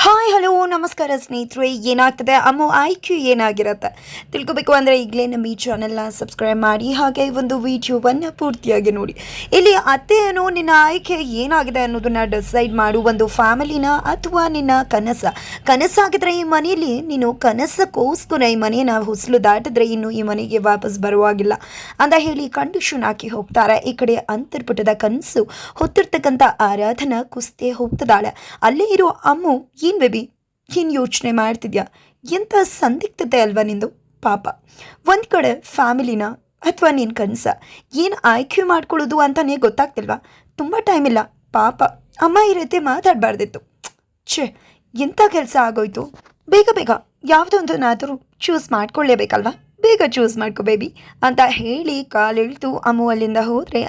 Hi hello, ನಮಸ್ಕಾರ ಸ್ನೇಹಿತರೆ. ಏನಾಗ್ತದೆ? ಅಮ್ಮು ಆಯ್ಕೆ ಏನಾಗಿರುತ್ತೆ? ತಿಳ್ಕೊಬೇಕು ಅಂದರೆ ಈಗಲೇ ನಮ್ಮ ಈ ಚಾನೆಲ್ನ ಸಬ್ಸ್ಕ್ರೈಬ್ ಮಾಡಿ, ಹಾಗೆ ಈ ಒಂದು ವಿಡಿಯೋವನ್ನು ಪೂರ್ತಿಯಾಗಿ ನೋಡಿ. ಇಲ್ಲಿ ಅತ್ತೆಯನ್ನು ನಿನ್ನ ಆಯ್ಕೆ ಏನಾಗಿದೆ ಅನ್ನೋದನ್ನ ಡಿಸೈಡ್ ಮಾಡು. ಒಂದು ಫ್ಯಾಮಿಲಿನ ಅಥವಾ ನಿನ್ನ ಕನಸ. ಕನಸಾಗಿದ್ರೆ ಈ ಮನೆಯಲ್ಲಿ ನೀನು ಕನಸಕ್ಕೋಸ್ಕರ ಈ ಮನೆಯನ್ನು ಹೊಸಲು ದಾಟಿದ್ರೆ ಇನ್ನು ಈ ಮನೆಗೆ ವಾಪಸ್ ಬರುವಾಗಿಲ್ಲ ಅಂತ ಹೇಳಿ ಕಂಡೀಷನ್ ಹಾಕಿ ಹೋಗ್ತಾರೆ. ಈ ಕಡೆ ಅಂತರ್ಪುಟದ ಕನಸು ಹೊತ್ತಿರ್ತಕ್ಕಂಥ ಆರಾಧನಾ ಕುಸ್ತೆ ಹೋಗ್ತದಾಳೆ ಅಲ್ಲೇ ಇರೋ ಅಮ್ಮು ಏನ್ ಬೇಬಿ? ಏನು ಯೋಚನೆ ಮಾಡ್ತಿದ್ಯಾ? ಎಂಥ ಸಂದಿಗ್ಧತೆ ಅಲ್ವಾ ನಿಂದು? ಪಾಪ. ಒಂದು ಕಡೆ ಫ್ಯಾಮಿಲಿನ ಅಥವಾ ನಿನ್ನ ಕನಸ ಏನು ಆಯ್ಕೆ ಮಾಡ್ಕೊಳ್ಳೋದು ಅಂತಲೇ ಗೊತ್ತಾಗ್ತಿಲ್ವಾ? ತುಂಬ ಟೈಮ್ ಇಲ್ಲ. ಪಾಪ. ಅಮ್ಮ ಈ ರೀತಿ ಮಾತಾಡಬಾರ್ದಿತ್ತು. ಛೇ ಎಂಥ ಕೆಲಸ ಆಗೋಯ್ತು? ಬೇಗ ಬೇಗ ಯಾವುದೊಂದನ್ನಾದರೂ ಚೂಸ್ ಮಾಡ್ಕೊಳ್ಳೇಬೇಕಲ್ವಾ? ಬೇಗ ಚೂಸ್ ಮಾಡ್ಕೋ ಬೇಬಿ ಅಂತ ಹೇಳಿ ಕಾಲಿಳಿತು ಅಮ್ಮು ಅಲ್ಲಿಂದ ಹೋದರೆ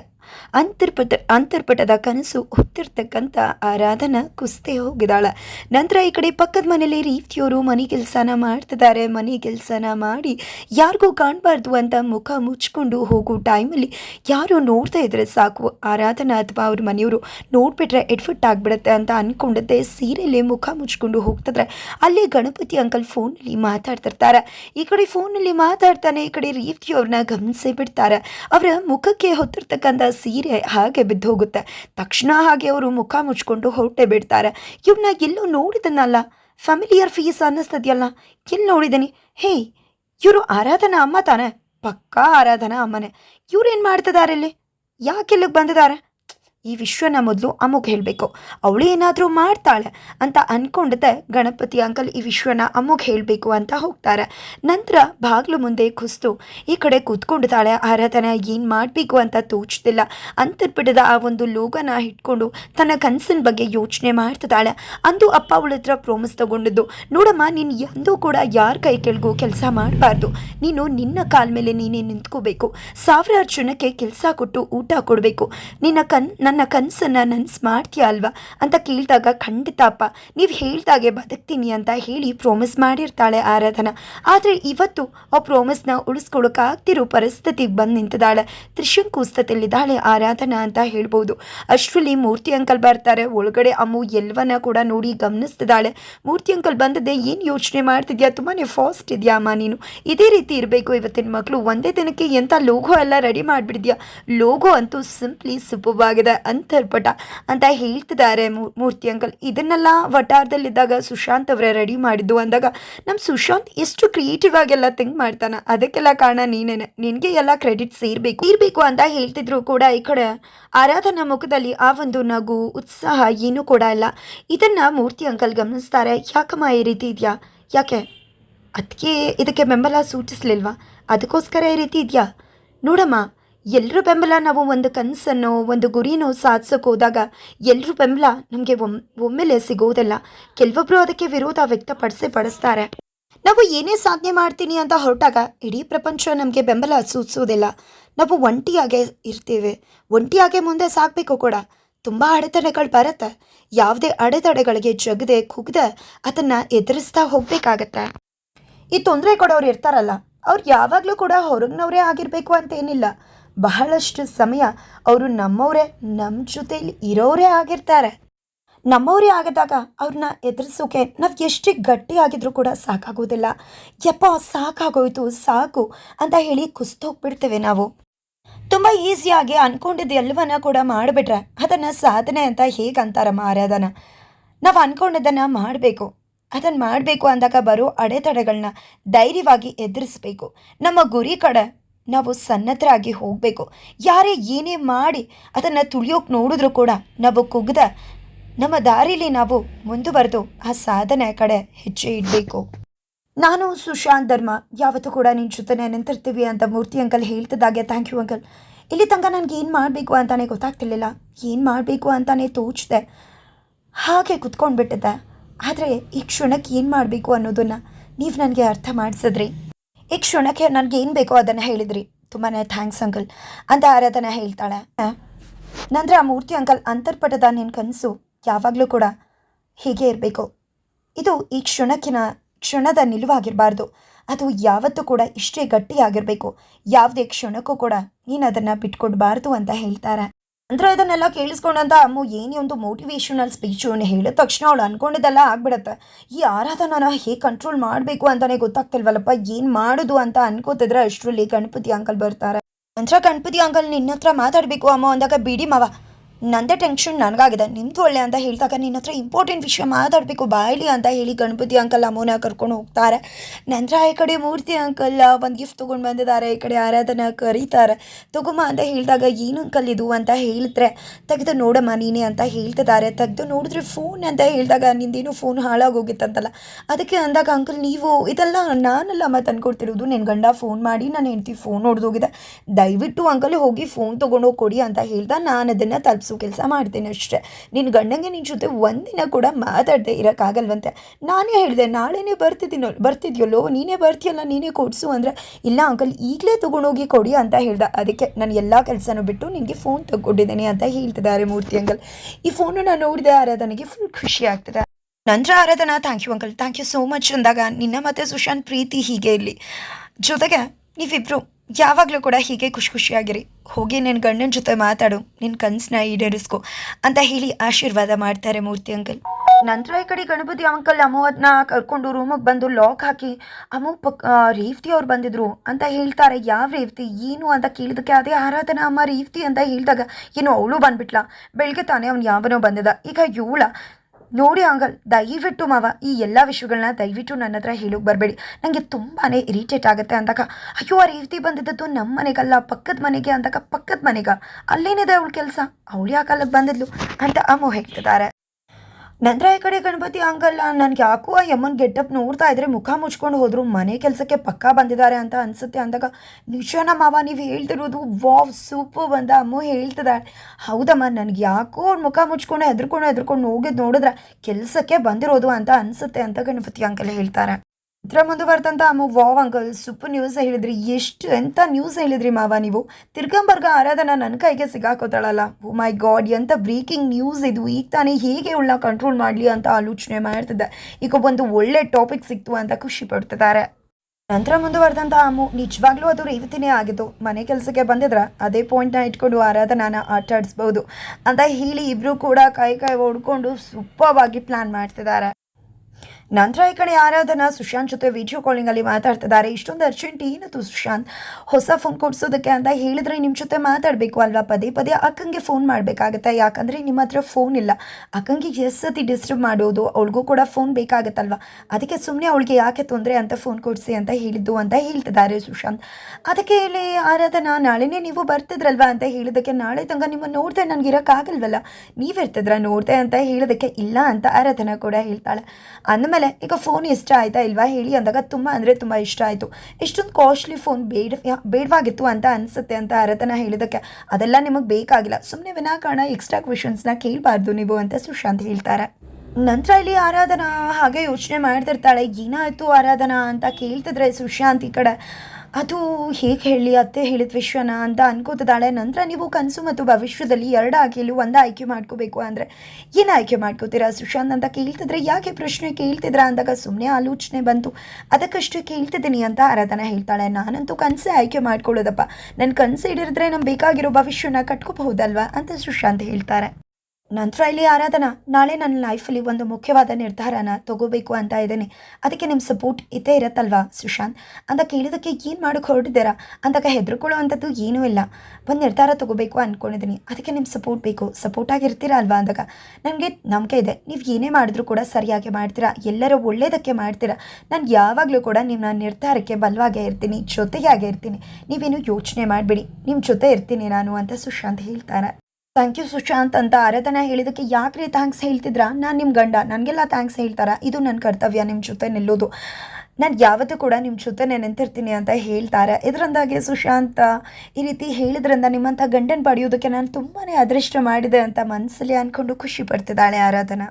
ಅಂತರ್ಪಟ ಅಂತರ್ಪಟದ ಕನಸು ಹೊತ್ತಿರ್ತಕ್ಕಂಥ ಆರಾಧನ ಕುಸ್ತೆ ಹೋಗಿದ್ದಾಳೆ. ನಂತರ ಈ ಕಡೆ ಪಕ್ಕದ ಮನೇಲಿ ರೀತಿಯವರು ಮನೆ ಕೆಲಸನ ಮಾಡ್ತಿದ್ದಾರೆ. ಮನೆ ಕೆಲಸನ ಮಾಡಿ ಯಾರಿಗೂ ಕಾಣಬಾರ್ದು ಅಂತ ಮುಖ ಮುಚ್ಕೊಂಡು ಹೋಗೋ ಟೈಮಲ್ಲಿ ಯಾರು ನೋಡ್ತಾ ಇದ್ರೆ ಸಾಕು. ಆರಾಧನ ಅಥವಾ ಅವ್ರ ಮನೆಯವರು ನೋಡ್ಬಿಟ್ರೆ ಎಡ್ಫಿಟ್ ಆಗಿಬಿಡುತ್ತೆ ಅಂತ ಅಂದ್ಕೊಂಡಿದ್ದೆ ಸೀರೆಯಲ್ಲಿ ಮುಖ ಮುಚ್ಕೊಂಡು ಹೋಗ್ತಿದ್ರೆ ಅಲ್ಲಿ ಗಣಪತಿ ಅಂಕಲ್ ಫೋನಲ್ಲಿ ಮಾತಾಡ್ತಿರ್ತಾರೆ. ಈ ಕಡೆ ಫೋನಲ್ಲಿ ಮಾತಾಡ್ತಾನೆ, ಈ ಕಡೆ ರೀತಿಯವ್ರನ್ನ ಗಮನಿಸಿ ಬಿಡ್ತಾರೆ. ಅವರ ಮುಖಕ್ಕೆ ಹೊತ್ತಿರ್ತಕ್ಕಂಥ ಸೀರೆ ಹಾಗೆ ಬಿದ್ದು ಹೋಗುತ್ತೆ ತಕ್ಷಣ ಹಾಗೆ ಅವರು ಮುಖ ಮುಚ್ಕೊಂಡು ಹೊರಟೆ ಬಿಡ್ತಾರೆ. ಇವ್ರನ್ನ ಎಲ್ಲೋ ನೋಡಿದನಲ್ಲ. Familiar fees ಅನ್ನಿಸ್ತದೆಯಲ್ಲ. ಎಲ್ಲಿ ನೋಡಿದ್ದೀನಿ ಹೇ, ಇವರು ಆರಾಧನಾ ಅಮ್ಮ ತಾನೆ. ಪಕ್ಕಾ ಆರಾಧನಾ ಅಮ್ಮನೇ. ಇವ್ರು ಏನು ಮಾಡ್ತಿದ್ದಾರೆ ಇಲ್ಲಿ? ಯಾಕೆ ಇಲ್ಲಿಗೆ ಬಂದಿದ್ದಾರೆ ಈ ವಿಶ್ವನ ಮೊದಲು ಅಮುಗ್ ಹೇಳಬೇಕು. ಅವಳು ಏನಾದರೂ ಮಾಡ್ತಾಳೆ ಅಂತ ಅಂದ್ಕೊಂಡದೆ ಗಣಪತಿ ಅಂಕಲ್ ಈ ವಿಶ್ವನ ಅಮುಗ್ ಹೇಳಬೇಕು ಅಂತ ಹೋಗ್ತಾರೆ. ನಂತರ ಬಾಗ್ಲು ಮುಂದೆ ಕುಸ್ತು, ಈ ಕಡೆ ಕೂತ್ಕೊಂಡಿದ್ದಾಳೆ, ಆರಾಧನ ಏನು ಮಾಡಬೇಕು ಅಂತ ತೋಚ್ತಿಲ್ಲ. ಅಂತರ್ಬಿಡದ ಆ ಒಂದು ಲೋಗನ ಇಟ್ಕೊಂಡು ತನ್ನ ಕನಸಿನ ಬಗ್ಗೆ ಯೋಚನೆ ಮಾಡ್ತಿದ್ದಾಳೆ. ಅಂದು ಅಪ್ಪ ಅವಳ ಹತ್ರ ಪ್ರೋಮಿಸ್ ತಗೊಂಡಿದ್ದು, ನೋಡಮ್ಮ, ನೀನು ಎಂದೂ ಕೂಡ ಯಾರ ಕೈ ಕೆಳಗೂ ಕೆಲಸ ಮಾಡಬಾರ್ದು. ನೀನು ನಿನ್ನ ಕಾಲ ಮೇಲೆ ನೀನೇ ನಿಂತ್ಕೋಬೇಕು. ಸಾವಿರಾರು ಜನಕ್ಕೆ ಕೆಲಸ ಕೊಟ್ಟು ಊಟ ಕೊಡಬೇಕು. ನಿನ್ನ ಕನ್ ನನ್ನ ಕನಸನ್ನು ನನ್ಸ್ ಮಾಡ್ತೀಯ ಅಲ್ವಾ? ಅಂತ ಕೇಳಿದಾಗ ಖಂಡಿತಪ್ಪ ನೀವು ಹೇಳ್ದಾಗೆ ಬದುಕ್ತೀನಿ ಅಂತ ಹೇಳಿ ಪ್ರಾಮಿಸ್ ಮಾಡಿರ್ತಾಳೆ ಆರಾಧನಾ. ಆದರೆ ಇವತ್ತು ಆ ಪ್ರಾಮಿಸ್ನ ಉಳಿಸ್ಕೊಳಕ್ಕಾಗ್ತಿರೋ ಪರಿಸ್ಥಿತಿಗೆ ಬಂದು ನಿಂತಿದ್ದಾಳೆ. ತ್ರಿಶಂಕುಸ್ತದಲ್ಲಿದ್ದಾಳೆ ಆರಾಧನಾ ಅಂತ ಹೇಳ್ಬೋದು. ಅಷ್ಟರಲ್ಲಿ ಮೂರ್ತಿ ಅಂಕಲ್ ಬರ್ತಾರೆ. ಒಳಗಡೆ ಅಮ್ಮು ಎಲ್ಲವನ್ನ ಕೂಡ ನೋಡಿ ಗಮನಿಸ್ತಿದ್ದಾಳೆ. ಮೂರ್ತಿ ಅಂಕಲ್ ಬಂದದೆ ಏನು ಯೋಚನೆ ಮಾಡ್ತಿದ್ಯಾ? ತುಂಬಾ ಫಾಸ್ಟ್ ಇದೆಯಾ ಅಮ್ಮ ನೀನು? ಇದೇ ರೀತಿ ಇರಬೇಕು ಇವತ್ತಿನ ಮಕ್ಕಳು ಒಂದೇ ದಿನಕ್ಕೆ ಎಂಥ ಲೋಗೋ ಎಲ್ಲ ರೆಡಿ ಮಾಡಿಬಿಡಿದ್ಯಾ? ಲೋಗೋ ಅಂತೂ ಸಿಂಪ್ಲಿ ಸುಪ್ಪವಾಗಿದೆ ಅಂತರ್ಪಟ ಅಂತ ಹೇಳ್ತಿದ್ದಾರೆ ಮೂರ್ತಿ ಅಂಕಲ್. ಇದನ್ನೆಲ್ಲ ವಟಾರದಲ್ಲಿದ್ದಾಗ ಸುಶಾಂತ್ ಅವರೇ ರೆಡಿ ಮಾಡಿದ್ದು ಅಂದಾಗ ನಮ್ಮ ಸುಶಾಂತ್ ಎಷ್ಟು ಕ್ರಿಯೇಟಿವ್ ಆಗೆಲ್ಲ ಥಿಂಕ್ ಮಾಡ್ತಾನೆ. ಅದಕ್ಕೆಲ್ಲ ಕಾರಣ ನೀನೇನೆ ನಿನಗೆ ಎಲ್ಲ ಕ್ರೆಡಿಟ್ ಸೇರಬೇಕು. ಇರಬೇಕು ಅಂತ ಹೇಳ್ತಿದ್ರು ಕೂಡ ಈ ಕಡೆ. ಆರಾಧನಾ ಮುಖದಲ್ಲಿ ಆ ಒಂದು ನಗು, ಉತ್ಸಾಹ ಏನೂ ಕೂಡ ಇಲ್ಲ. ಇದನ್ನು ಮೂರ್ತಿ ಅಂಕಲ್ ಗಮನಿಸ್ತಾರೆ. ಯಾಕಮ್ಮ ಈ ರೀತಿ ಇದೆಯಾ? ಯಾಕೆ? ಅದಕ್ಕೆ ಇದಕ್ಕೆ ಬೆಂಬಲ ಸೂಚಿಸ್ಲಿಲ್ವಾ? ಅದಕ್ಕೋಸ್ಕರ ಈ ರೀತಿ ಇದೆಯಾ? ನೋಡಮ್ಮ ಎಲ್ಲರ ಬೆಂಬಲ ನಾವು ಒಂದು ಕನಸನ್ನು, ಒಂದು ಗುರಿನೋ ಸಾಧಿಸೋಕೆ ಹೋದಾಗ ಎಲ್ಲರ ಬೆಂಬಲ ನಮಗೆ ಒಮ್ಮೆ ಒಮ್ಮೆಲೆ ಸಿಗೋದಿಲ್ಲ ಕೆಲವೊಬ್ಬರು ಅದಕ್ಕೆ ವಿರೋಧ ವ್ಯಕ್ತಪಡಿಸೇ ಪಡಿಸ್ತಾರೆ. ನಾವು ಏನೇ ಸಾಧನೆ ಮಾಡ್ತೀನಿ ಅಂತ ಹೊರಟಾಗ ಇಡೀ ಪ್ರಪಂಚ ನಮಗೆ ಬೆಂಬಲ ಸೂಚಿಸೋದಿಲ್ಲ ನಾವು ಒಂಟಿಯಾಗೆ ಇರ್ತೀವಿ. ಒಂಟಿಯಾಗೆ ಮುಂದೆ ಸಾಗಬೇಕು ಕೂಡ. ತುಂಬ ಅಡೆತಡೆಗಳು ಬರುತ್ತೆ. ಯಾವುದೇ ಅಡೆತಡೆಗಳಿಗೆ ಜಗದೆ, ಕುಗ್ದೆ ಅದನ್ನು ಎದುರಿಸ್ತಾ ಹೋಗಬೇಕಾಗತ್ತೆ. ಈ ತೊಂದರೆ ಕೊಡೋರು ಇರ್ತಾರಲ್ಲ, ಅವ್ರು ಯಾವಾಗಲೂ ಕೂಡ ಹೊರಗಿನವರೇ ಆಗಿರಬೇಕು ಅಂತ ಏನಿಲ್ಲ. ಬಹಳಷ್ಟು ಸಮಯ ಅವರು ನಮ್ಮವರೇ ನಮ್ಮ ಜೊತೆಯಲ್ಲಿ ಇರೋರೇ ಆಗಿರ್ತಾರೆ. ನಮ್ಮವರೇ ಆಗಿದಾಗ ಅವ್ರನ್ನ ಎದುರಿಸೋಕೆ ನಾವು ಎಷ್ಟೇ ಗಟ್ಟಿಯಾಗಿದ್ರೂ ಕೂಡ ಸಾಕಾಗೋದಿಲ್ಲ. ಯಪ್ಪ, ಸಾಕಾಗೋಯ್ತು, ಸಾಕು ಅಂತ ಹೇಳಿ ಕುಸ್ತೋಗ್ಬಿಡ್ತೇವೆ ನಾವು. ತುಂಬ ಈಸಿಯಾಗಿ ಅನ್ಕೊಂಡಿದ್ದು ಎಲ್ಲವನ್ನ ಕೂಡ ಮಾಡಿಬಿಟ್ರೆ ಅದನ್ನು ಸಾಧನೆ ಅಂತ ಹೇಗೆ ಆರಾಧನ ನಾವು ಅನ್ಕೊಂಡಿದ್ದನ್ನು ಮಾಡಬೇಕು. ಅದನ್ನು ಮಾಡಬೇಕು ಅಂದಾಗ ಬರೋ ಅಡೆತಡೆಗಳನ್ನ ಧೈರ್ಯವಾಗಿ ಎದುರಿಸ್ಬೇಕು. ನಮ್ಮ ಗುರಿ ಕಡೆ ನಾವು ಸನ್ನದ್ಧರಾಗಿ ಹೋಗಬೇಕು. ಯಾರೇ ಏನೇ ಮಾಡಿ ಅದನ್ನು ತುಳಿಯೋಕೆ ನೋಡಿದ್ರೂ ಕೂಡ ನಾವು ಕುಗ್ದ ನಮ್ಮ ದಾರಿಲಿ ನಾವು ಮುಂದುವರೆದು ಆ ಸಾಧನೆ ಕಡೆ ಹೆಜ್ಜೆ ಇಡಬೇಕು. ನಾನು ಸುಶಾಂತ್ ಧರ್ಮ, ಯಾವತ್ತೂ ಕೂಡ ನಿನ್ನ ಜೊತೆ ನಿಂತಿರ್ತೀವಿ ಅಂತ ಮೂರ್ತಿ ಅಂಕಲ್ ಹೇಳ್ತಿದ್ದಾಗೆ ಥ್ಯಾಂಕ್ ಯು ಅಂಕಲ್ ಇಲ್ಲಿ ತನಕ ನನಗೆ ಏನು ಮಾಡಬೇಕು ಅಂತಲೇ ಗೊತ್ತಾಗ್ತಿರ್ಲಿಲ್ಲ. ಏನು ಮಾಡಬೇಕು ಅಂತಾನೆ ತೋಚಿದೆ. ಹಾಗೆ ಕುತ್ಕೊಂಡ್ಬಿಟ್ಟಿದ್ದೆ. ಆದರೆ ಈ ಕ್ಷಣಕ್ಕೆ ಏನು ಮಾಡಬೇಕು ಅನ್ನೋದನ್ನು ನೀವು ನನಗೆ ಅರ್ಥ ಮಾಡಿಸಿದ್ರಿ. ಈ ಕ್ಷಣಕ್ಕೆ ನನಗೆ ಏನು ಬೇಕೋ ಅದನ್ನು ಹೇಳಿದ್ರಿ. ತುಂಬಾ ಥ್ಯಾಂಕ್ಸ್ ಅಂಕಲ್. ಅಂತ ಆರಾಧನೆ ಹೇಳ್ತಾಳೆ. ನಂತರ ಆ ಮೂರ್ತಿ ಅಂಕಲ್ ಅಂತರ್ಪಟದ ನಿನ್ನ ಕನಸು ಯಾವಾಗಲೂ ಕೂಡ ಹೀಗೆ ಇರಬೇಕು. ಇದು ಈ ಕ್ಷಣಕ್ಕಿನ ಕ್ಷಣದ ನಿಲುವಾಗಿರಬಾರ್ದು. ಅದು ಯಾವತ್ತೂ ಕೂಡ ಇಷ್ಟೇ ಗಟ್ಟಿಯಾಗಿರಬೇಕು. ಯಾವುದೇ ಕ್ಷಣಕ್ಕೂ ಕೂಡ ನೀನು ಅದನ್ನು ಬಿಟ್ಕೊಡ್ಬಾರ್ದು ಅಂತ ಹೇಳ್ತಾರೆ. ನಂತರ ಇದನ್ನೆಲ್ಲ ಕೇಳಿಸ್ಕೊಂಡಂತ ಅಮ್ಮು, ಏನೇ ಒಂದು ಮೋಟಿವೇಶನಲ್ ಸ್ಪೀಚು ಹೇಳಿದ ತಕ್ಷಣ ಅವಳು ಅನ್ಕೊಂಡಿದ್ದೆಲ್ಲ ಆಗ್ಬಿಡತ್ತೆ. ಈ ಆರಾಧನಾನ ಹೇಗೆ ಕಂಟ್ರೋಲ್ ಮಾಡಬೇಕು ಅಂತಲೇ ಗೊತ್ತಾಗ್ತಿಲ್ವಲ್ಲಪ್ಪ, ಏನು ಮಾಡೋದು ಅಂತ ಅನ್ಕೋತಿದ್ರೆ ಅಷ್ಟರಲ್ಲಿ ಗಣಪತಿ ಅಂಕಲ್ ಬರ್ತಾರೆ. ನಂತರ ಗಣಪತಿ ಅಂಕಲ್ ನಿನ್ನ ಹತ್ರ ಮಾತಾಡಬೇಕು ಅಮ್ಮ ಅಂದಾಗ, ಬಿಡಿ ಮಾವ ನಂದೇ ಟೆನ್ಷನ್ ನನಗಾಗಿದೆ. ನಿಮ್ದು ಒಳ್ಳೆ ಅಂತ ಹೇಳಿದಾಗ ನಿನ್ನ ಹತ್ರ ಇಂಪಾರ್ಟೆಂಟ್ ವಿಷಯ ಮಾತಾಡಬೇಕು. ಬಾಯ್ಲಿ ಅಂತ ಹೇಳಿ ಗಣಪತಿ ಅಂಕಲ್ ಅಮ್ಮನ ಕರ್ಕೊಂಡು ಹೋಗ್ತಾರೆ. ನಂತರ ಈ ಕಡೆ ಮೂರ್ತಿ ಅಂಕಲ್ ಒಂದು ಗಿಫ್ಟ್ ತೊಗೊಂಡು ಬಂದಿದ್ದಾರೆ. ಈ ಕಡೆ ಆರಾಧನ ಕರೀತಾರೆ. ತಗೊಮ್ಮ ಅಂತ ಹೇಳಿದಾಗ, ಏನು ಅಂಕಲ್ ಇದು? ಅಂತ ಹೇಳಿದ್ರೆ, ತೆಗೆದು ನೋಡಮ್ಮ ನೀನೇ ಅಂತ ಹೇಳ್ತಿದ್ದಾರೆ. ತೆಗೆದು ನೋಡಿದ್ರೆ ಫೋನ್ ಅಂತ ಹೇಳಿದಾಗ, ನಿಂದೇನು ಫೋನ್ ಹಾಳಾಗೋಗಿತ್ತಂತಲ್ಲ. ಅದಕ್ಕೆ ಅಂದಾಗ ಅಂಕಲ್ ನೀವು ಇದೆಲ್ಲ ನಾನಲ್ಲ ತಂದು ಕೊಡ್ತಿರೋದು ನಿನ್ನ ಗಂಡ ಫೋನ್ ಮಾಡಿ ನಾನು ಹೆಂಡ್ತಿ ಫೋನ್ ಹೊಡೆದೋಗಿದೆ. ದಯವಿಟ್ಟು ಅಂಕಲ್ ಹೋಗಿ ಫೋನ್ ತೊಗೊಂಡೋಗಿ ಕೊಡಿ ಅಂತ ಹೇಳ್ದ. ನಾನು ಅದನ್ನು ತಲುಪಿಸೋ ಕೆಲಸ ಮಾಡ್ತೀನಿ ಅಷ್ಟೇ. ನಿನ್ನ ಗಂಡಂಗೆ ನಿನ್ನ ಜೊತೆ ಒಂದಿನ ಕೂಡ ಮಾತಾಡದೆ ಇರೋಕ್ಕಾಗಲ್ವಂತೆ? ನಾನೇ ಹೇಳಿದೆ, ನಾಳೆನೇ ಬರ್ತಿದ್ದೀನೋ ಬರ್ತಿದ್ಯಲ್ಲೋ, ನೀನೇ ಬರ್ತೀಯಲ್ಲ, ನೀನೇ ಕೊಡಿಸು ಅಂದರೆ, ಇಲ್ಲ ಅಂಕಲ್ ಈಗಲೇ ತೊಗೊಂಡೋಗಿ ಕೊಡಿ ಅಂತ ಹೇಳ್ದೆ. ಅದಕ್ಕೆ ನಾನು ಎಲ್ಲ ಕೆಲಸನೂ ಬಿಟ್ಟು ನಿನಗೆ ಫೋನ್ ತಗೊಂಡಿದ್ದೀನಿ ಅಂತ ಹೇಳ್ತಿದ್ದಾರೆ ಮೂರ್ತಿ ಅಂಕಲ್ ಈ ಫೋನು ನಾನು ನೋಡಿದೆ ಆರಾಧನೆಗೆ ಫುಲ್ ಖುಷಿ ಆಗ್ತದೆ. ನಂತರ Aradhana thank you uncle thank you so much ಅಂದಾಗ ನಿನ್ನ ಮತ್ತು ಸುಶಾಂತ್ ಪ್ರೀತಿ ಹೀಗೆ ಇರಲಿ. ಜೊತೆಗೆ ನೀವಿಬ್ಬರು ಯಾವಾಗಲೂ ಕೂಡ ಹೀಗೆ ಖುಷಿ ಖುಷಿಯಾಗಿರಿ ಹೋಗಿ ನಿನ್ನ ಗಂಡನ ಜೊತೆ ಮಾತಾಡು ನಿನ್ನ ಕನಸನ್ನ ಈಡೇರಿಸ್ಕೊ ಅಂತ ಹೇಳಿ ಆಶೀರ್ವಾದ ಮಾಡ್ತಾರೆ ಮೂರ್ತಿ ಅಂಕಲ್. ನಂತರ ಈ ಕಡೆ ಗಣಪತಿ ಅಂಕಲ್ ಅಮ್ಮವನ್ನ ಕರ್ಕೊಂಡು ರೂಮಿಗೆ ಬಂದು ಲಾಕ್ ಹಾಕಿ, ಅಮ್ಮ, ಪಕ್ ರೇವತಿ ಅವ್ರು ಬಂದಿದ್ರು ಅಂತ ಹೇಳ್ತಾರೆ. ಯಾವ ರೇವತಿ? ಏನು? ಅಂತ ಕೇಳಿದಕ್ಕೆ ಅದೇ ಆರಾಧನಾ ಅಮ್ಮ ರೇವತಿ ಅಂತ ಹೇಳಿದಾಗ, ಏನು ಅವಳು ಬಂದ್ಬಿಟ್ಲ? ಬೆಳಗ್ಗೆ ತಾನೇ ಅವ್ನು ಯಾವನೋ ಬಂದಿದ್ದ ಈಗ ಇವಳ ನೋಡಿ ಅಂಕಲ್, ದಯವಿಟ್ಟು ಮಾವ, ಈ ಎಲ್ಲ ವಿಷಯಗಳನ್ನ ದಯವಿಟ್ಟು ನನ್ನ ಹತ್ರ ಹೇಳೋಕೆ ಬರಬೇಡಿ. ನನಗೆ ತುಂಬಾ ಇರಿಟೇಟ್ ಆಗುತ್ತೆ ಅಂದಾಗ, ಅಯ್ಯೋ, ಆ ರೀತಿ ಬಂದಿದ್ದದ್ದು ನಮ್ಮ ಮನೆಗಲ್ಲ, ಪಕ್ಕದ ಮನೆಗೆ ಅಂದಾಗ, ಪಕ್ಕದ ಮನೆಗ. ಅಲ್ಲೇನಿದೆ ಅವಳ ಕೆಲಸ? ಅವಳು ಯಾಕೆ ಅಲ್ಲಿಗೆ ಬಂದಿದ್ಲು? ಅಂತ ಅಮ್ಮ ಹೇಳ್ತಿದ್ದಾರೆ. ನಂತರ ಈ ಕಡೆ ಗಣಪತಿ ಅಂಕಲ್, ನನಗೆ ಯಾಕೋ ಆ ಯಮ್ಮನ ಗೆಟಪ್ ನೋಡ್ತಾ ಇದ್ರೆ ಮುಖ ಮುಚ್ಕೊಂಡು ಹೋದ್ರು, ಮನೆ ಕೆಲಸಕ್ಕೆ ಪಕ್ಕಾ ಬಂದಿದ್ದಾರೆ ಅಂತ ಅನ್ಸುತ್ತೆ ಅಂದಾಗ ನಿಜನ ಮಾವ, ನೀವು ಹೇಳ್ತಿರೋದು ವಾವ್ ಸೂಪರ್ ಬಂದ ಅಮ್ಮ ಹೇಳ್ತಿದ್ದಾಳೆ ಹೌದಮ್ಮ, ನನಗೆ ಯಾಕೋ ಅವ್ರು ಮುಖ ಮುಚ್ಕೊಂಡು ಹೆದರ್ಕೊಂಡು ಹೆದರ್ಕೊಂಡು ಹೋಗಿದ್ದು ನೋಡಿದ್ರೆ ಕೆಲಸಕ್ಕೆ ಬಂದಿರೋದು ಅಂತ ಅನ್ಸುತ್ತೆ ಅಂತ ಗಣಪತಿ ಅಂಕಲ್ ಹೇಳ್ತಾರೆ. ಇದ್ರ ಮುಂದುವರೆದಂತ ಅಮ್ಮ ವಾವ್ ಅಂಕಲ್, ಸೂಪರ್ ನ್ಯೂಸ್ ಹೇಳಿದ್ರಿ. ಎಷ್ಟು ಎಂಥ ನ್ಯೂಸ್ ಹೇಳಿದ್ರಿ ಮಾವ ನೀವು. ತಿರ್ಗಂಬರ್ಗ ಆರಾಧನ ನನ್ನ ಕೈಗೆ ಸಿಗಾಕೋತಾಳಲ್ಲ. ಓ ಮೈ ಗಾಡ್ ಎಂಥ ಬ್ರೇಕಿಂಗ್ ನ್ಯೂಸ್ ಇದು. ಈಗ ತಾನೇ ಹೇಗೆ ಉಳ್ಳ ಕಂಟ್ರೋಲ್ ಮಾಡಲಿ ಅಂತ ಆಲೋಚನೆ ಮಾಡ್ತಿದ್ದೆ. ಈಗ ಒಂದು ಒಳ್ಳೆ ಟಾಪಿಕ್ ಸಿಕ್ತು ಅಂತ ಖುಷಿ ಪಡ್ತಿದ್ದಾರೆ. ನಂತರ ಮುಂದುವರೆದಂತ ಅಮ್ಮು, ನಿಜವಾಗ್ಲೂ ಅದು ರೇವತಿನೇ ಆಗಿತ್ತು ಮನೆ ಕೆಲಸಕ್ಕೆ ಬಂದಿದ್ರ, ಅದೇ ಪಾಯಿಂಟ್ನ ಇಟ್ಕೊಂಡು ಆರಾಧನಾನ ಆಟಾಡಿಸ್ಬೋದು. ಅಂತ ಹೇಳಿ ಇಬ್ಬರು ಕೂಡ ಕೈ ಕೈ ಹೊಡ್ಕೊಂಡು ಸೂಪರ್ವಾಗಿ ಪ್ಲಾನ್ ಮಾಡ್ತಿದ್ದಾರೆ. ನಂತರ ಈ ಕಡೆ ಆರಾಧನಾ ಸುಶಾಂತ್ ಜೊತೆ ವಿಡಿಯೋ ಕಾಲಿಂಗಲ್ಲಿ ಮಾತಾಡ್ತಿದ್ದಾರೆ. ಇಷ್ಟೊಂದು ಅರ್ಜೆಂಟ್ ಏನದು ಸುಶಾಂತ್? ಹೊಸ ಫೋನ್ ಕೊಡ್ಸೋದಕ್ಕೆ ಅಂತ ಹೇಳಿದ್ರೆ ನಿಮ್ಮ ಜೊತೆ ಮಾತಾಡಬೇಕು ಅಲ್ವಾ? ಪದೇ ಪದೇ ಅಕ್ಕಂಗೆ ಫೋನ್ ಮಾಡಬೇಕಾಗತ್ತೆ. ಯಾಕಂದರೆ ನಿಮ್ಮ ಹತ್ರ ಫೋನ್ ಇಲ್ಲ. ಅಕ್ಕಂಗೆ ಎಷ್ಟು ಸತಿ ಡಿಸ್ಟರ್ಬ್ ಮಾಡೋದು, ಅವಳಿಗೂ ಕೂಡ ಫೋನ್ ಬೇಕಾಗತ್ತಲ್ವಾ? ಅದಕ್ಕೆ ಸುಮ್ಮನೆ ಅವಳಿಗೆ ಯಾಕೆ ತೊಂದರೆ ಅಂತ ಫೋನ್ ಕೊಡಿಸಿ ಅಂತ ಹೇಳಿದ್ದು ಅಂತ ಹೇಳ್ತಿದ್ದಾರೆ ಸುಶಾಂತ್. ಅದಕ್ಕೆ ಇಲ್ಲಿ ಆರಾಧನಾ, ನಾಳೆನೇ ನೀವು ಬರ್ತಿದ್ರಲ್ವಾ ಅಂತ ಹೇಳಿದಕ್ಕೆ ನಾಳೆ ತಂಗ ನಿಮ್ಮ ನೋಡ್ದೆ ನನಗೆ ಇರೋಕ್ಕಾಗಲ್ವಲ್ಲ? ನೀವಿರ್ತಿದ್ರ ನೋಡ್ದೆ ಅಂತ ಹೇಳೋದಕ್ಕೆ ಇಲ್ಲ ಅಂತ ಆರಾಧನಾ ಕೂಡ ಹೇಳ್ತಾಳೆ. ಅಂದಮೇಲೆ ಈಗ ಫೋನ್ ಇಷ್ಟ ಆಯ್ತಾ ಇಲ್ವಾ? ಹೇಳಿ ಅಂದಾಗ ತುಂಬ ಅಂದರೆ ತುಂಬ ಇಷ್ಟ ಆಯಿತು. ಇಷ್ಟೊಂದು ಕಾಸ್ಟ್ಲಿ ಫೋನ್ ಬೇಡ ಬೇಡವಾಗಿತ್ತು ಅಂತ ಅನಿಸುತ್ತೆ ಅಂತ ಅರತನ ಹೇಳಿದಕ್ಕೆ ಅದೆಲ್ಲ ನಿಮಗೆ ಬೇಕಾಗಿಲ್ಲ. ಸುಮ್ಮನೆ ವಿನಾಕಾರಣ ಎಕ್ಸ್ಟ್ರಾ ಕ್ವೆಶನ್ಸ್ನ ಕೇಳಬಾರ್ದು ನೀವು ಅಂತ ಸುಶಾಂತ್ ಹೇಳ್ತಾರೆ. ನಂತರ ಇಲ್ಲಿ ಆರಾಧನಾ ಹಾಗೆ ಯೋಚನೆ ಮಾಡ್ತಿರ್ತಾಳೆ. ಏನಾಯಿತು ಆರಾಧನಾ ಅಂತ ಕೇಳ್ತಿದ್ರೆ ಸುಶಾಂತ್ ಈ ಕಡೆ. ಅದು ಹೇಗೆ ಹೇಳಿ ಅತ್ತೆ ಹೇಳಿದ ವಿಷಯನ ಅಂತ ಅನ್ಕೋತಿದ್ದಾಳೆ. ನಂತರ ನೀವು ಕನಸು ಮತ್ತು ಭವಿಷ್ಯದಲ್ಲಿ ಎರಡು ಆಯ್ಕೆಯಲ್ಲಿ ಒಂದು ಆಯ್ಕೆ ಮಾಡ್ಕೋಬೇಕು ಅಂದರೆ ಏನು ಆಯ್ಕೆ ಮಾಡ್ಕೋತೀರಾ? ಸುಶಾಂತ್ ಅಂತ ಕೇಳ್ತಿದ್ರೆ ಯಾಕೆ ಪ್ರಶ್ನೆ ಕೇಳ್ತಿದ್ರಾ ಅಂದಾಗ ಸುಮ್ಮನೆ ಆಲೋಚನೆ ಬಂತು. ಅದಕ್ಕಷ್ಟು ಕೇಳ್ತಿದ್ದೀನಿ ಅಂತ ಆರಾಧನಾ ಹೇಳ್ತಾಳೆ. ನಾನಂತೂ ಕನಸೇ ಆಯ್ಕೆ ಮಾಡ್ಕೊಳ್ಳೋದಪ್ಪ. ನನ್ನ ಕನಸು ಹಿಡಿದ್ರೆ ನಮ್ಗೆ ಬೇಕಾಗಿರೋ ಭವಿಷ್ಯನ ಕಟ್ಕೋಬಹುದಲ್ವಾ? ಅಂತ ಸುಶಾಂತ್ ಹೇಳ್ತಾರೆ. ನಂತರ ಇಲ್ಲಿ ಆರಾಧನಾ, ನಾಳೆ ನನ್ನ ಲೈಫಲ್ಲಿ ಒಂದು ಮುಖ್ಯವಾದ ನಿರ್ಧಾರನ ತಗೋಬೇಕು ಅಂತ ಇದ್ದೀನಿ. ಅದಕ್ಕೆ ನಿಮ್ಮ ಸಪೋರ್ಟ್ ಇದ್ದೇ ಇರತ್ತಲ್ವಾ ಸುಶಾಂತ್? ಅಂತ ಕೇಳಿದಕ್ಕೆ ಏನು ಮಾಡೋಕ್ಕೆ ಹೊರಟಿದ್ದೀರಾ? ಅಂತಕ ಹೆದರ್ಕೊಳ್ಳೋ ಅಂಥದ್ದು ಏನೂ ಇಲ್ಲ. ಒಂದು ನಿರ್ಧಾರ ತಗೋಬೇಕು ಅಂದ್ಕೊಂಡಿದ್ದೀನಿ ಅದಕ್ಕೆ ನಿಮ್ಮ ಸಪೋರ್ಟ್ ಬೇಕು. ಸಪೋರ್ಟ್ ಆಗಿರ್ತೀರಾ ಅಲ್ವಾ ಅಂದಾಗ? ನನಗೆ ನಂಬಿಕೆ ಇದೆ. ನೀವು ಏನೇ ಮಾಡಿದ್ರೂ ಕೂಡ ಸರಿಯಾಗಿ ಮಾಡ್ತೀರಾ. ಎಲ್ಲರ ಒಳ್ಳೆಯದಕ್ಕೆ ಮಾಡ್ತೀರಾ. ನಾನು ಯಾವಾಗಲೂ ಕೂಡ ನಿಮ್ಮ ನಿರ್ಧಾರಕ್ಕೆ ಬಲವಾಗೇ ಇರ್ತೀನಿ. ಜೊತೆಗೆ ಇರ್ತೀನಿ. ನೀವೇನು ಯೋಚನೆ ಮಾಡಬೇಡಿ. ನಿಮ್ಮ ಜೊತೆ ಇರ್ತೀನಿ ನಾನು ಅಂತ ಸುಶಾಂತ್ ಹೇಳ್ತಾರೆ ಥ್ಯಾಂಕ್ ಯು ಸುಶಾಂತ್ ಅಂತ. ಆರಾಧನಾ ಹೇಳಿದಕ್ಕೆ ಯಾಕ್ರಿ ಥ್ಯಾಂಕ್ಸ್ ಹೇಳ್ತಿದ್ರ? ನಾನು ನಿಮ್ಮ ಗಂಡ, ನನಗೆಲ್ಲ ಥ್ಯಾಂಕ್ಸ್ ಹೇಳ್ತಾರಾ? ಇದು ನನ್ನ ಕರ್ತವ್ಯ ನಿಮ್ಮ ಜೊತೆ ನಿಲ್ಲೋದು. ನಾನು ಯಾವತ್ತೂ ಕೂಡ ನಿಮ್ಮ ಜೊತೆ ನಿಂತಿರ್ತೀನಿ ಅಂತ ಹೇಳ್ತಾರೆ. ಇದರಿಂದಾಗಿ ಸುಶಾಂತ, ಈ ರೀತಿ ಹೇಳಿದ್ರಿಂದ ನಿಮ್ಮಂಥ ಗಂಡನ ಪಡೆಯೋದಕ್ಕೆ ನಾನು ತುಂಬಾ ಅದೃಷ್ಟ ಮಾಡಿದೆ ಅಂತ ಮನಸ್ಸಲ್ಲಿ ಅಂದ್ಕೊಂಡು ಖುಷಿ ಪಡ್ತಿದ್ದಾಳೆ ಆರಾಧನಾ.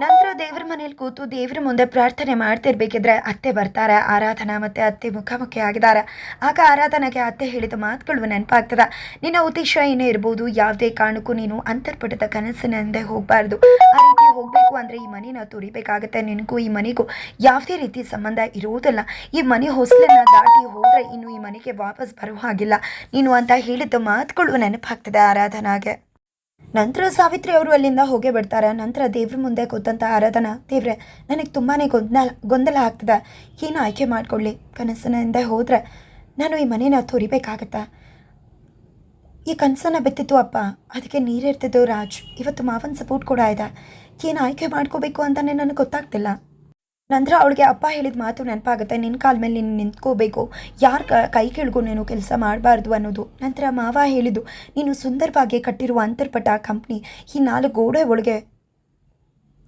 ನಂತರ ದೇವ್ರ ಮನೇಲಿ ಕೂತು ದೇವ್ರ ಮುಂದೆ ಪ್ರಾರ್ಥನೆ ಮಾಡ್ತಿರ್ಬೇಕಿದ್ರೆ ಅತ್ತೆ ಬರ್ತಾರೆ, ಆರಾಧನಾ ಮತ್ತು ಅತ್ತೆ ಮುಖಾಮುಖಿ ಆಗಿದ್ದಾರೆ. ಆಗ ಆರಾಧನೆಗೆ ಅತ್ತೆ ಹೇಳಿದ ಮಾತುಗಳು ನೆನಪಾಗ್ತದೆ. ನಿನ್ನ ಉದ್ದೇಶ ಏನೇ ಇರ್ಬೋದು, ಯಾವುದೇ ಕಾರಣಕ್ಕೂ ನೀನು ಅಂತರ್ಪಟದ ಕನಸಿನಿಂದ ಹೋಗಬಾರ್ದು. ಆ ರೀತಿ ಹೋಗಬೇಕು ಅಂದರೆ ಈ ಮನೆನ ತುರಿಬೇಕಾಗುತ್ತೆ. ನಿನಗೂ ಈ ಮನೆಗೂ ಯಾವುದೇ ರೀತಿ ಸಂಬಂಧ ಇರುವುದಿಲ್ಲ. ಈ ಮನೆ ಹೊಸಲನ್ನ ದಾಟಿ ಹೋದರೆ ಇನ್ನು ಈ ಮನೆಗೆ ವಾಪಸ್ ಬರೋ ಹಾಗಿಲ್ಲ. ನೀನು ಅಂತ ಹೇಳಿದ ಮಾತುಗಳು ನೆನಪಾಗ್ತದೆ ಆರಾಧನಾಗೆ. ನಂತರ ಸಾವಿತ್ರಿ ಅವರು ಅಲ್ಲಿಂದ ಹೋಗೇ ಬಿಡ್ತಾರೆ. ನಂತರ ದೇವ್ರ ಮುಂದೆ ಕೂತಂತ ಆರಾಧನಾ, ದೇವ್ರೆ, ನನಗೆ ತುಂಬಾ ಗೊಂದಲ ಗೊಂದಲ ಆಗ್ತದೆ. ಏನು ಆಯ್ಕೆ ಮಾಡಿಕೊಳ್ಳಿ. ಕನಸಿನಿಂದ ಹೋದರೆ ನಾನು ಈ ಮನೇನ ತೊರಿಬೇಕಾಗತ್ತಾ? ಈ ಕನಸನ್ನು ಬಿತ್ತಿತ್ತು ಅಪ್ಪ. ಅದಕ್ಕೆ ನೀರಿರ್ತಿದ್ದು ರಾಜ್. ಇವತ್ತು ಮಾವನ ಸಪೋರ್ಟ್ ಕೂಡ ಇದೆ. ಏನು ಆಯ್ಕೆ ಮಾಡ್ಕೋಬೇಕು ಅಂತಲೇ ನನಗೆ ಗೊತ್ತಾಗ್ತಿಲ್ಲ. ನಂತರ ಅವಳಿಗೆ, ಅಪ್ಪ ಹೇಳಿದ ಮಾತು ನೆನಪಾಗುತ್ತೆ. ನಿನ್ನ ಕಾಲ ಮೇಲೆ ನೀನು ನಿಂತ್ಕೋಬೇಕು. ಯಾರ ಕೈ ಕೆಳಗೂ ನೀನು ಕೆಲಸ ಮಾಡಬಾರ್ದು ಅನ್ನೋದು. ನಂತರ ಮಾವ ಹೇಳಿದ್ದು, ನೀನು ಸುಂದರವಾಗಿ ಕಟ್ಟಿರುವ ಅಂತರ್ಪಟ ಕಂಪ್ನಿ, ಈ ನಾಲ್ಕು ಗೋಡೆ ಒಳಗೆ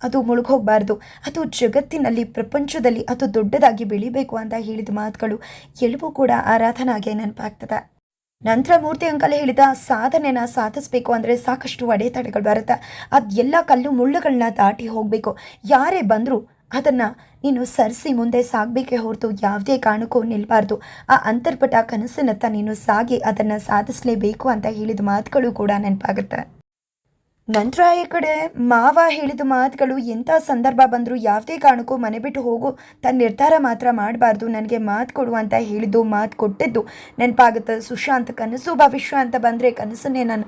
ಅದು ಮುಳುಗೋಗಬಾರ್ದು ಅದು ಜಗತ್ತಿನಲ್ಲಿ, ಪ್ರಪಂಚದಲ್ಲಿ ಅದು ದೊಡ್ಡದಾಗಿ ಬೆಳಿಬೇಕು ಅಂತ ಹೇಳಿದ ಮಾತುಗಳು ಎಲ್ಲವೂ ಕೂಡ ಆರಾಧನಾಗೆ ನೆನಪಾಗ್ತದೆ. ನಂತರ ಮೂರ್ತಿ ಅಂಕಲ್ ಹೇಳಿದ, ಸಾಧನೆನ ಸಾಧಿಸಬೇಕು ಅಂದರೆ ಸಾಕಷ್ಟು ಅಡೆತಡೆಗಳು ಬರುತ್ತೆ. ಅದೆಲ್ಲ ಕಲ್ಲು ಮುಳ್ಳುಗಳನ್ನ ದಾಟಿ ಹೋಗಬೇಕು. ಯಾರೇ ಬಂದರೂ ಅದನ್ನು ನೀನು ಸರಿಸಿ ಮುಂದೆ ಸಾಗಬೇಕೇ ಹೊರತು ಯಾವುದೇ ಕಾರಣಕ್ಕೂ ನಿಲ್ಲಬಾರ್ದು ಆ ಅಂತರ್ಪಟ ಕನಸಿನತ್ತ ನೀನು ಸಾಗಿ ಅದನ್ನು ಸಾಧಿಸಲೇಬೇಕು ಅಂತ ಹೇಳಿದ ಮಾತುಗಳು ಕೂಡ ನೆನಪಾಗುತ್ತೆ. ನಂತರ ಈ ಕಡೆ ಮಾವ ಹೇಳಿದ ಮಾತುಗಳು ಎಂಥ ಸಂದರ್ಭ ಬಂದರೂ ಯಾವುದೇ ಕಾರಣಕ್ಕೂ ಮನೆ ಬಿಟ್ಟು ಹೋಗು, ತನ್ನ ನಿರ್ಧಾರ ಮಾತ್ರ ಮಾಡಬಾರ್ದು, ನನಗೆ ಮಾತು ಕೊಡು ಅಂತ ಹೇಳಿದ್ದು, ಮಾತು ಕೊಟ್ಟಿದ್ದು ನೆನಪಾಗುತ್ತೆ. ಸುಶಾಂತ್, ಕನಸು ಭವಿಷ್ಯ ಅಂತ ಬಂದರೆ ಕನಸನ್ನೇ ನಾನು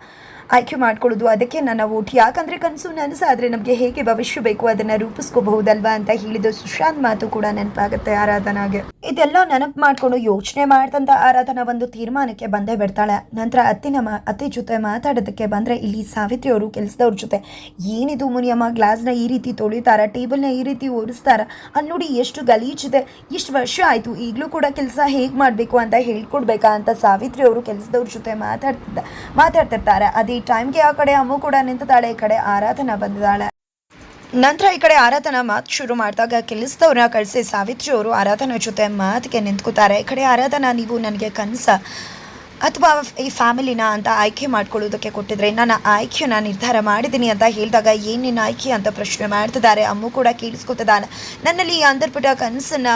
ಆಯ್ಕೆ ಮಾಡ್ಕೊಳ್ಳೋದು, ಅದಕ್ಕೆ ನನ್ನ ಓಟ್. ಯಾಕಂದರೆ ಕನಸು ನನಸಾದರೆ ನಮಗೆ ಹೇಗೆ ಭವಿಷ್ಯ ಬೇಕು ಅದನ್ನು ರೂಪಿಸ್ಕೋಬಹುದಲ್ವಾ ಅಂತ ಹೇಳಿದ ಸುಶಾಂತ್ ಮಾತು ಕೂಡ ನೆನಪಾಗುತ್ತೆ ಆರಾಧನಾಗೆ. ಇದೆಲ್ಲ ನೆನಪು ಮಾಡ್ಕೊಂಡು ಯೋಚನೆ ಮಾಡ್ದಂತ ಆರಾಧನಾ ಒಂದು ತೀರ್ಮಾನಕ್ಕೆ ಬಂದೇ ಬಿಡ್ತಾಳೆ ನಂತರ ಅತ್ತಿನ ಮಾ, ಅತ್ತೆ ಜೊತೆ ಮಾತಾಡೋದಕ್ಕೆ ಬಂದರೆ ಇಲ್ಲಿ ಸಾವಿತ್ರಿ ಅವರು ಕೆಲಸದವ್ರ ಜೊತೆ. ಏನಿದು ಮುನಿಯಮ್ಮ, ಗ್ಲಾಸ್ನ ಈ ರೀತಿ ತೊಳಿತಾರ, ಟೇಬಲ್ನ ಈ ರೀತಿ ಒರೆಸ್ತಾರ ಅಲ್ಲಿ ನೋಡಿ ಎಷ್ಟು ಗಲೀಜಿದೆ. ಇಷ್ಟು ವರ್ಷ ಆಯಿತು, ಈಗಲೂ ಕೂಡ ಕೆಲಸ ಹೇಗೆ ಮಾಡಬೇಕು ಅಂತ ಹೇಳ್ಕೊಡ್ಬೇಕಾ ಅಂತ ಸಾವಿತ್ರಿ ಅವರು ಕೆಲಸದವ್ರ ಜೊತೆ ಮಾತಾಡ್ತಿದ್ದ, ಮಾತಾಡ್ತಿರ್ತಾರೆ. ಅದೇ ಟೈಮ್ಗೆ ಆ ಕಡೆ ಅಮ್ಮು ಕೂಡ ನಿಂತಿದ್ದಾಳೆ, ಈ ಕಡೆ ಆರಾಧನಾ ಬಂದಿದ್ದಾಳೆ. ನಂತರ ಈ ಕಡೆ ಆರಾಧನಾ ಮಾತು ಶುರು ಮಾಡಿದಾಗ ಕೆಲಸದವ್ರನ್ನ ಕಳಿಸಿ ಸಾವಿತ್ರಿ ಅವರು ಆರಾಧನಾ ಜೊತೆ ಮಾತಿಗೆ ನಿಂತ್ಕೋತಾರೆ. ಈ ಕಡೆ ಆರಾಧನಾ, ನೀವು ನನಗೆ ಕನಸ ಅಥವಾ ಈ ಫ್ಯಾಮಿಲಿನ ಅಂತ ಆಯ್ಕೆ ಮಾಡ್ಕೊಳ್ಳೋದಕ್ಕೆ ಕೊಟ್ಟಿದ್ರೆ ನನ್ನ ಆಯ್ಕೆನ ನಿರ್ಧಾರ ಮಾಡಿದ್ದೀನಿ ಅಂತ ಹೇಳಿದಾಗ ಏನು ನಿನ್ನ ಆಯ್ಕೆ ಅಂತ ಪ್ರಶ್ನೆ ಮಾಡ್ತಿದ್ದಾರೆ. ಅಮ್ಮು ಕೂಡ ಕೇಳಿಸ್ಕೊತಿದ್ದಾನೆ. ನನ್ನಲ್ಲಿ ಈ ಅಂತರ್ಪುಟ ಕನಸನ್ನು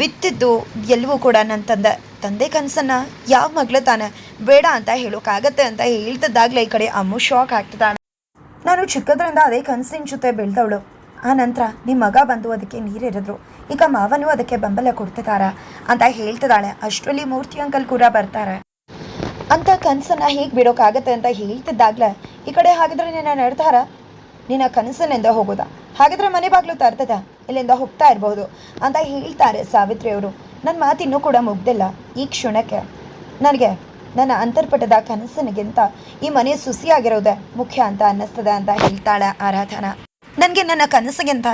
ಬಿತ್ತಿದ್ದು ಎಲ್ಲವೂ ಕೂಡ ನನ್ನ ತಂದೆ. ತಂದೆ ಕನಸನ್ನ ಯಾವ ಮಗಳು ತಾನೆ ಬೇಡ ಅಂತ ಹೇಳೋಕ್ಕಾಗತ್ತೆ ಅಂತ ಹೇಳ್ತಿದ್ದಾಗಲೇ ಈ ಕಡೆ ಅಮ್ಮು ಶಾಕ್ ಆಗ್ತಿದ್ದಾಳೆ. ನಾನು ಚಿಕ್ಕದ್ರಿಂದ ಅದೇ ಕನಸಿನ ಜೊತೆ ಬೆಳೆದವಳು. ಆ ನಂತರ ನಿಮ್ಮ ಮಗ ಬಂದು ಅದಕ್ಕೆ ನೀರೆರೆದ್ರು ಈಗ ಮಾವನು ಅದಕ್ಕೆ ಬೆಂಬಲ ಕೊಡ್ತಿದ್ದಾರ ಅಂತ ಹೇಳ್ತಿದ್ದಾಳೆ. ಅಷ್ಟರಲ್ಲಿ ಮೂರ್ತಿ ಅಂಕಲ್ ಕೂಡ ಬರ್ತಾರೆ. ಅಂತ ಕನಸನ್ನ ಹೇಗೆ ಬಿಡೋಕ್ಕಾಗತ್ತೆ ಅಂತ ಹೇಳ್ತಿದ್ದಾಗ್ಲೇ ಈ ಕಡೆ ಹಾಗಿದ್ರೆ ನಿನ್ನ ನಡ್ತಾರ ನಿನ್ನ ಕನಸನ್ನಿಂದ ಹೋಗೋದಾ? ಹಾಗಿದ್ರೆ ಮನೆ ಬಾಗ್ಲು ತರ್ತದ ಇಲ್ಲಿಂದ ಹೋಗ್ತಾ ಇರ್ಬೋದು ಅಂತ ಹೇಳ್ತಾರೆ ಸಾವಿತ್ರಿ ಅವರು ನನ್ನ ಮಾತು ಇನ್ನೂ ಕೂಡ ಮುಗ್ದಿಲ್ಲ. ಈ ಕ್ಷಣಕ್ಕೆ ನನಗೆ ನನ್ನ ಅಂತರ್ಪಟದ ಕನಸನಿಗಿಂತ ಈ ಮನೆ ಸುಸಿಯಾಗಿರೋದೇ ಮುಖ್ಯ ಅಂತ ಅನ್ನಿಸ್ತದೆ ಅಂತ ಹೇಳ್ತಾಳೆ ಆರಾಧನಾ. ನನಗೆ ನನ್ನ ಕನಸಿಗಿಂತ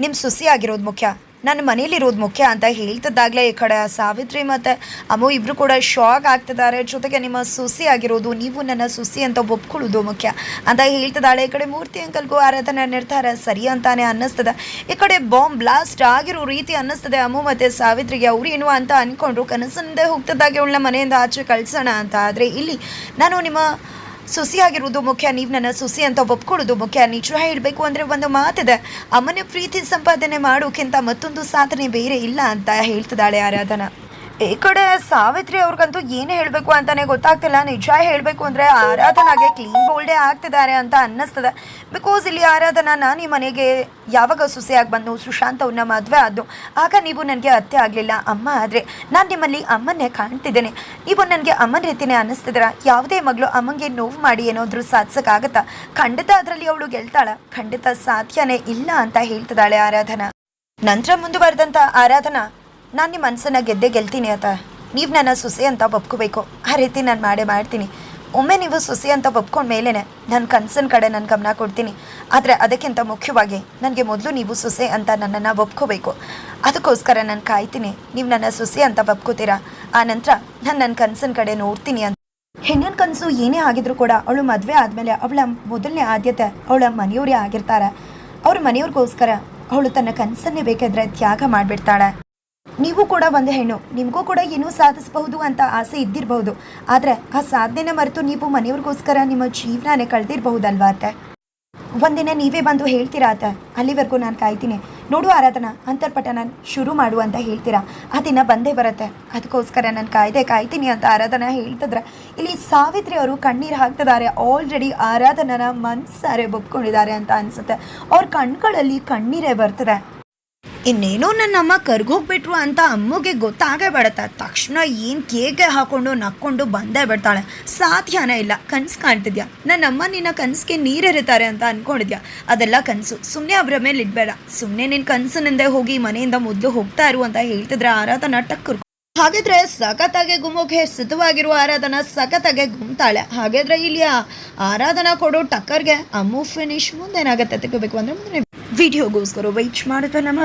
ನಿಮ್ಮ ಸುಸಿಯಾಗಿರೋದು ಮುಖ್ಯ. ನನ್ನ ಮನೇಲಿರೋದು ಮುಖ್ಯ ಅಂತ ಹೇಳ್ತಿದ್ದಾಗಲೇ ಈ ಕಡೆ ಸಾವಿತ್ರಿ ಮತ್ತು ಅಮ್ಮು ಇಬ್ಬರು ಕೂಡ ಶಾಕ್ ಆಗ್ತಿದ್ದಾರೆ. ಜೊತೆಗೆ ನಿಮ್ಮ ಸುಸಿ ಆಗಿರೋದು, ನೀವು ನನ್ನ ಸುಸಿ ಅಂತ ಒಪ್ಕೊಳ್ಳೋದು ಮುಖ್ಯ ಅಂತ ಹೇಳ್ತಿದ್ದಾಳೆ. ಈ ಕಡೆ ಮೂರ್ತಿ ಅಂಕಲ್ಗೂ ಆರಾಧನೆ ನಿರ್ಧಾರ ಸರಿ ಅಂತಾನೆ ಅನ್ನಿಸ್ತದೆ. ಈ ಕಡೆ ಬಾಂಬ್ ಬ್ಲಾಸ್ಟ್ ಆಗಿರೋ ರೀತಿ ಅನ್ನಿಸ್ತದೆ ಅಮ್ಮು ಮತ್ತು ಸಾವಿತ್ರಿಗೆ. ಅವ್ರೇನು ಅಂತ ಅಂದ್ಕೊಂಡ್ರು ಕನಸಿಂದ ಹೋಗ್ತಿದ್ದಾಗೆ ಉಳ್ಳ ಮನೆಯಿಂದ ಆಚೆ ಕಳ್ಸೋಣ ಅಂತ. ಆದರೆ ಇಲ್ಲಿ ನಾನು ನಿಮ್ಮ ಸುಸಿಯಾಗಿರೋದು ಮುಖ್ಯ, ನೀವು ನನ್ನ ಸುಸಿ ಅಂತ ಒಪ್ಕೊಳ್ಳೋದು ಮುಖ್ಯ. ನಿಜ ಹೇಳಬೇಕು ಅಂದರೆ ಒಂದು ಮಾತಿದೆ. ಅಮ್ಮನ ಪ್ರೀತಿ ಸಂಪಾದನೆ ಮಾಡೋಕ್ಕಿಂತ ಮತ್ತೊಂದು ಸಾಧನೆ ಬೇರೆ ಇಲ್ಲ ಅಂತ ಹೇಳ್ತಿದ್ದಾಳೆ ಆರಾಧನಾ. ಈ ಕಡೆ ಸಾವಿತ್ರಿ ಅವ್ರಿಗಂತೂ ಏನು ಹೇಳಬೇಕು ಅಂತಾನೆ ಗೊತ್ತಾಗ್ತಿಲ್ಲ. ನಿಜ ಹೇಳಬೇಕು ಅಂದರೆ ಆರಾಧನಾಗೆ ಕ್ಲೀನ್ ಬೋಲ್ಡೇ ಆಗ್ತಿದ್ದಾರೆ ಅಂತ ಅನ್ನಿಸ್ತದೆ. ಬಿಕಾಸ್ ಇಲ್ಲಿ ಆರಾಧನಾ ನಾನು ಮನೆಗೆ ಯಾವಾಗ ಸುಸೆಯಾಗಿ ಬಂದು, ಸುಶಾಂತ್ ಅವ್ರನ್ನ ಮದುವೆ ಆದ್ದು, ಆಗ ನೀವು ನನಗೆ ಅತ್ತೆ ಆಗಲಿಲ್ಲ, ಅಮ್ಮ ಆದರೆ ನಾನು ನಿಮ್ಮಲ್ಲಿ ಅಮ್ಮನ್ನೇ ಕಾಣ್ತಿದ್ದೇನೆ. ನೀವು ನನಗೆ ಅಮ್ಮನ ರೀತಿನೇ ಅನ್ನಿಸ್ತಿದ್ದೀರಾ? ಯಾವುದೇ ಮಗಳು ಅಮ್ಮಂಗೆ ನೋವು ಮಾಡಿ ಏನಾದರೂ ಸಾಧಿಸೋಕ್ಕಾಗತ್ತಾ? ಖಂಡಿತ ಅದರಲ್ಲಿ ಅವಳು ಗೆಲ್ತಾಳ. ಖಂಡಿತ ಸಾಧ್ಯನೇ ಇಲ್ಲ ಅಂತ ಹೇಳ್ತಿದ್ದಾಳೆ ಆರಾಧನಾ. ನಂತರ ಮುಂದುವರೆದಂಥ ಆರಾಧನಾ. ನಾನು ನಿಮ್ಮ ಮನಸ್ಸನ್ನು ಗೆದ್ದೆ ಗೆಲ್ತೀನಿ ಅಂತ ನೀವು ನನ್ನ ಸೊಸೆ ಅಂತ ಒಪ್ಕೋಬೇಕು ಆ ರೀತಿ ನಾನು ಮಾಡೇ ಮಾಡ್ತೀನಿ. ಒಮ್ಮೆ ನೀವು ಸೊಸೆ ಅಂತ ಒಪ್ಕೊಂಡ ಮೇಲೇ ನನ್ನ ಕನಸಿನ ಕಡೆ ನಾನು ಗಮನ ಕೊಡ್ತೀನಿ. ಆದರೆ ಅದಕ್ಕಿಂತ ಮುಖ್ಯವಾಗಿ ನನಗೆ ಮೊದಲು ನೀವು ಸೊಸೆ ಅಂತ ನನ್ನನ್ನು ಒಪ್ಕೋಬೇಕು ಅದಕ್ಕೋಸ್ಕರ ನಾನು ಕಾಯ್ತೀನಿ. ನೀವು ನನ್ನ ಸೊಸೆ ಅಂತ ಒಪ್ಕೋತೀರಾ ಆ ನಂತರ ನಾನು ನನ್ನ ಕನಸಿನ ಕಡೆ ನೋಡ್ತೀನಿ ಅಂತ. ಹೆಣ್ಣಿನ ಕನಸು ಏನೇ ಆಗಿದ್ರು ಕೂಡ ಅವಳು ಮದುವೆ ಆದಮೇಲೆ ಅವಳ ಮೊದಲನೇ ಆದ್ಯತೆ ಅವಳ ಮನೆಯವರೇ ಆಗಿರ್ತಾರೆ. ಅವ್ರ ಮನೆಯವ್ರಿಗೋಸ್ಕರ ಅವಳು ತನ್ನ ಕನಸನ್ನೇ ಬೇಕಾದ್ರೆ ತ್ಯಾಗ ಮಾಡಿಬಿಡ್ತಾಳೆ. ನೀವು ಕೂಡ ಒಂದು ಹೆಣ್ಣು. ನಿಮಗೂ ಕೂಡ ಏನೂ ಸಾಧಿಸಬಹುದು ಅಂತ ಆಸೆ ಇದ್ದಿರಬಹುದು ಆದರೆ ಆ ಸಾಧನೆನ ಮರೆತು ನೀವು ಮನೆಯವ್ರಿಗೋಸ್ಕರ ನಿಮ್ಮ ಜೀವನನೇ ಕಳೆದಿರಬಹುದಲ್ವಾ ಅತ್ತೆ? ಒಂದಿನ ನೀವೇ ಬಂದು ಹೇಳ್ತೀರಾ ಅತ್ತೆ? ಅಲ್ಲಿವರೆಗೂ ನಾನು ಕಾಯ್ತೀನಿ. ನೋಡು ಆರಾಧನಾ, ಅಂತರ್ಪಟ ನಾನು ಶುರು ಮಾಡು ಅಂತ ಹೇಳ್ತೀರಾ? ಆ ದಿನ ಬಂದೇ ಬರುತ್ತೆ. ಅದಕ್ಕೋಸ್ಕರ ನಾನು ಕಾಯ್ದೆ ಕಾಯ್ತೀನಿ ಅಂತ ಆರಾಧನಾ ಹೇಳ್ತಿದ್ರೆ, ಇಲ್ಲಿ ಸಾವಿತ್ರಿ ಅವರು ಕಣ್ಣೀರು ಹಾಕ್ತಿದ್ದಾರೆ. ಆಲ್ರೆಡಿ ಆರಾಧನನ ಮನ್ಸಾರೆ ಬೊಬ್ಕೊಂಡಿದ್ದಾರೆ ಅಂತ ಅನಿಸುತ್ತೆ. ಅವ್ರ ಕಣ್ಗಳಲ್ಲಿ ಕಣ್ಣೀರೇ ಬರ್ತದೆ. ಇನ್ನೇನೋ ನನ್ನಮ್ಮ ಕರ್ಗೋಗ್ಬಿಟ್ರು ಅಂತ ಅಮ್ಮಗೆ ಗೊತ್ತಾಗೇ ಬಿಡುತ್ತೆ. ತಕ್ಷಣ ಏನು ಕೇಕೆ ಹಾಕೊಂಡು ನಕ್ಕೊಂಡು ಬಂದೇ ಬಿಡ್ತಾಳೆ. ಸಾಧ್ಯನೇ ಇಲ್ಲ. ಕನ್ಸು ಕಾಣ್ತಿದ್ಯಾ? ನನ್ನಮ್ಮ ನಿನ್ನ ಕನ್ಸಿಗೆ ನೀರಿರುತ್ತಾರೆ ಅಂತ ಅನ್ಕೊಂಡಿದ್ಯಾ? ಅದೆಲ್ಲ ಕನಸು. ಸುಮ್ಮನೆ ಅವ್ರ ಮೇಲೆ ಇಡ್ಬೇಡ. ಸುಮ್ಮನೆ ನಿನ್ನ ಕನಸಿನಿಂದ ಹೋಗಿ ಮನೆಯಿಂದ ಮೊದಲು ಹೋಗ್ತಾ ಇರು ಅಂತ ಹೇಳ್ತಿದ್ರೆ ಆರಾಧನಾ ಟಕ್ಕರ್. ಹಾಗಿದ್ರೆ ಸಖತ್ತಾಗೆ ಗುಮ್ಮಗೆ ಸಿದ್ಧವಾಗಿರುವ ಆರಾಧನಾ ಸಖತ್ತಾಗೆ ಗುಮ್ತಾಳೆ. ಹಾಗಾದ್ರೆ ಇಲ್ಲಿ ಆರಾಧನಾ ಕೊಡೋ ಟಕ್ಕರ್ಗೆ ಅಮ್ಮು ಫಿನಿಶ್ ಮುಂದೇನಾಗತ್ತೆ ತೆಗೋಬೇಕು ಅಂದ್ರೆ ಮುಂದೆ ವಿಡಿಯೋಗೋಸ್ಕರ ವೈಟ್ ಮಾಡುತ್ತೆ ನಮ್ಮ